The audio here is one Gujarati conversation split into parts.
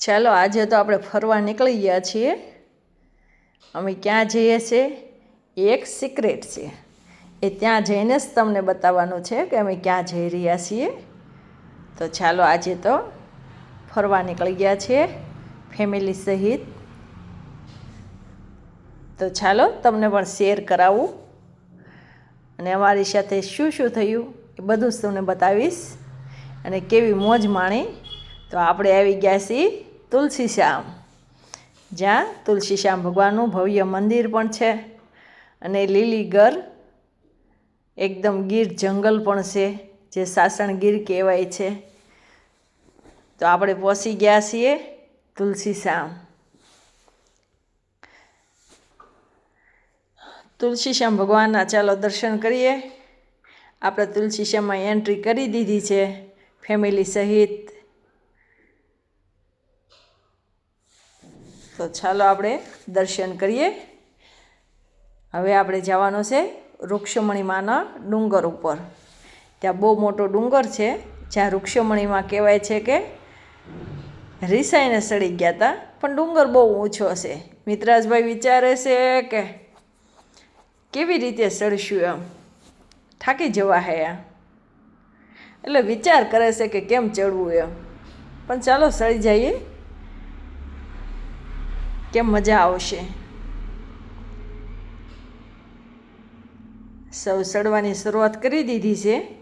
ચાલો, આજે તો આપણે ફરવા નીકળી ગયા છીએ. અમે ક્યાં જઈએ છીએ? એક સિક્રેટ છે. એ ત્યાં જઈને જ તમને બતાવવાનું છે કે અમે ક્યાં જઈ રહ્યા છીએ. તો ચાલો, આજે તો ફરવા નીકળી ગયા છીએ ફેમિલી સહિત. તો ચાલો, તમને પણ શેર કરાવું. અને અમારી સાથે શું શું થયું એ બધું જ તમને બતાવીશ. અને કેવી મોજ માણી. તો આપણે આવી ગયા છીએ. તુલસી શ્યામ. જ્યાં તુલસી શ્યામ ભગવાનનું ભવ્ય મંદિર પણ છે અને લીલી ગર એકદમ ગીર જંગલ પણ છે, જે સાસણ ગીર કહેવાય છે. તો આપણે પહોંચી ગયા છીએ તુલસી તુલસીશ્યામ તુલસી શ્યામ ભગવાનના ચાલો દર્શન કરીએ. આપણે તુલસી શ્યામમાં એન્ટ્રી કરી દીધી છે. ફેમિલી સહિત તો ચાલો આપણે દર્શન કરીએ. હવે આપણે જવાનું છે વૃક્ષમણીમાના ડુંગર ઉપર. ત્યાં બહુ મોટો ડુંગર છે, જ્યાં વૃક્ષમણીમાં કહેવાય છે કે રીસાઈને સડી ગયા હતા પણ ડુંગર બહુ ઊંચો છે મિત્રાજભાઈ વિચારે છે કે કેવી રીતે સડશું એમ? થાકી જવા હે એટલે વિચાર કરે છે કે કેમ ચડવું એમ? પણ ચાલો સળી જઈએ. કેમ મજા આવશે? સૌ ચડવાની શરૂઆત કરી દીધી છે.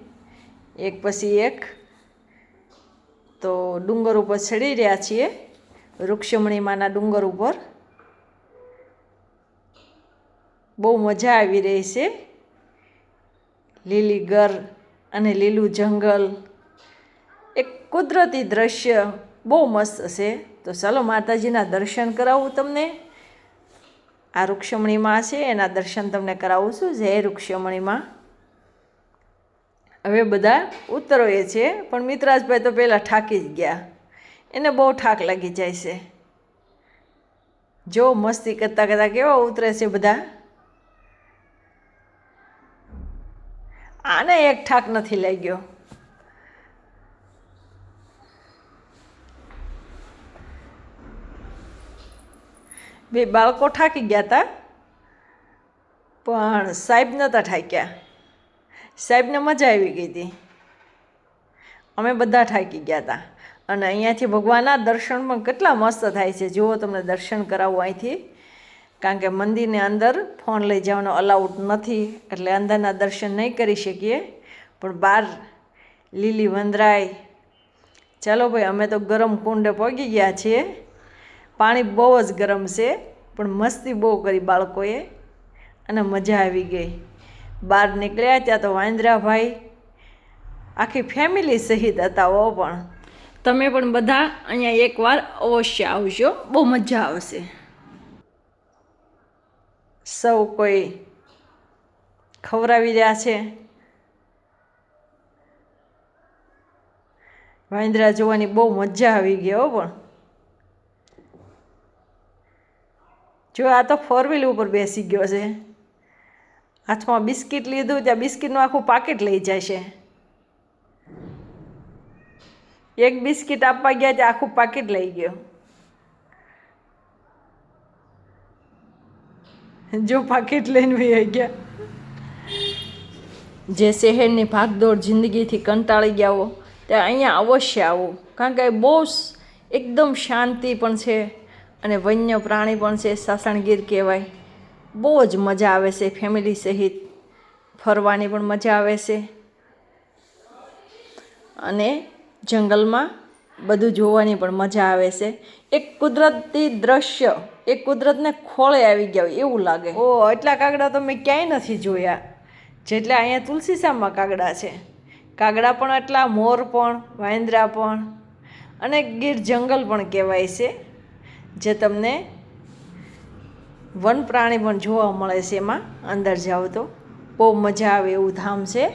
એક પછી એક તો ડુંગર ઉપર ચડી રહ્યા છીએ. વૃક્ષમણીમાંના ડુંગર ઉપર. બહુ મજા આવી રહી છે. લીલી ગર અને લીલું જંગલ. એક કુદરતી દ્રશ્ય બહુ મસ્ત છે. તો ચાલો માતાજીના દર્શન કરાવું તમને. આ વૃક્ષમણીમાં છે, એના દર્શન તમને કરાવું છું. જય વૃક્ષમણીમાં હવે બધા ઉતરોએ છે, પણ મિત્રાજભાઈ તો પહેલાં થાકી જ ગયા. એને બહુ થાક લાગી જાય છે. જો મસ્તી કરતાં કરતાં કેવા ઉતરે છે બધા? આને એક ઠાક નથી લાગ્યો. બે બાળકો ઠાકી ગયા હતા પણ સાહેબ નહોતા ઠાક્યા સાહેબને મજા આવી ગઈ હતી. અમે બધા ઠાકી ગયા હતા અને અહીંયાથી ભગવાનના દર્શન પણ કેટલા મસ્ત થાય છે. જુઓ તમને દર્શન કરાવું અહીંથી. કારણ કે મંદિરની અંદર ફોન લઈ જવાનો અલાઉડ નથી. એટલે અંદરના દર્શન નહીં કરી શકીએ. પણ બહાર લીલી વંદરાય. ચાલો ભાઈ, અમે તો ગરમ કુંડે પગી ગયા છીએ. પાણી બહુ જ ગરમ છે પણ મસ્તી બહુ કરી બાળકોએ અને મજા આવી ગઈ. બહાર નીકળ્યા ત્યાં તો વાંદરાભાઈ આખી ફેમિલી સહિત હતા ઓ પણ. તમે પણ બધા અહીંયા એકવાર અવશ્ય આવજો બહુ મજા આવશે. સૌ કોઈ ખવડાવી રહ્યા છે. વાંદરા જોવાની બહુ મજા આવી ગઈ હો પણ. જો આ તો ફોર વ્હીલ ઉપર બેસી ગયો છે. હાથમાં બિસ્કિટ લીધું, ત્યાં બિસ્કિટનું આખું પાકેટ લઈ જાય છે એક બિસ્કિટ આપવા ગયા ત્યાં આખું પાકેટ લઈ ગયો. જો પાકેટ લઈને આવી ગયા. જે શહેરની ભાગદોડ જિંદગીથી કંટાળી ગયા હો ત્યાં અહીંયા અવશ્ય આવો. કારણ કે બહુ એકદમ શાંતિ પણ છે. અને વન્ય પ્રાણી પણ છે, સાસણગીર કહેવાય. બહુ જ મજા આવે છે ફેમિલી સહિત ફરવાની પણ મજા આવે છે. અને જંગલમાં બધું જોવાની પણ મજા આવે છે. એક કુદરતી દ્રશ્ય એ કુદરતને ખોળે આવી ગયા હોય એવું લાગે. ઓ, એટલા કાગડા તો મેં ક્યાંય નથી જોયા. જેટલા અહીંયા તુલસીશ્યામમાં કાગડા છે. કાગડા પણ એટલા મોર પણ, વાંદરા પણ અને ગીર જંગલ પણ કહેવાય છે. જે તમને વન પ્રાણી પણ જોવા મળે છે એમાં. અંદર જાઓ તો. બહુ મજા આવે એવું ધામ છે.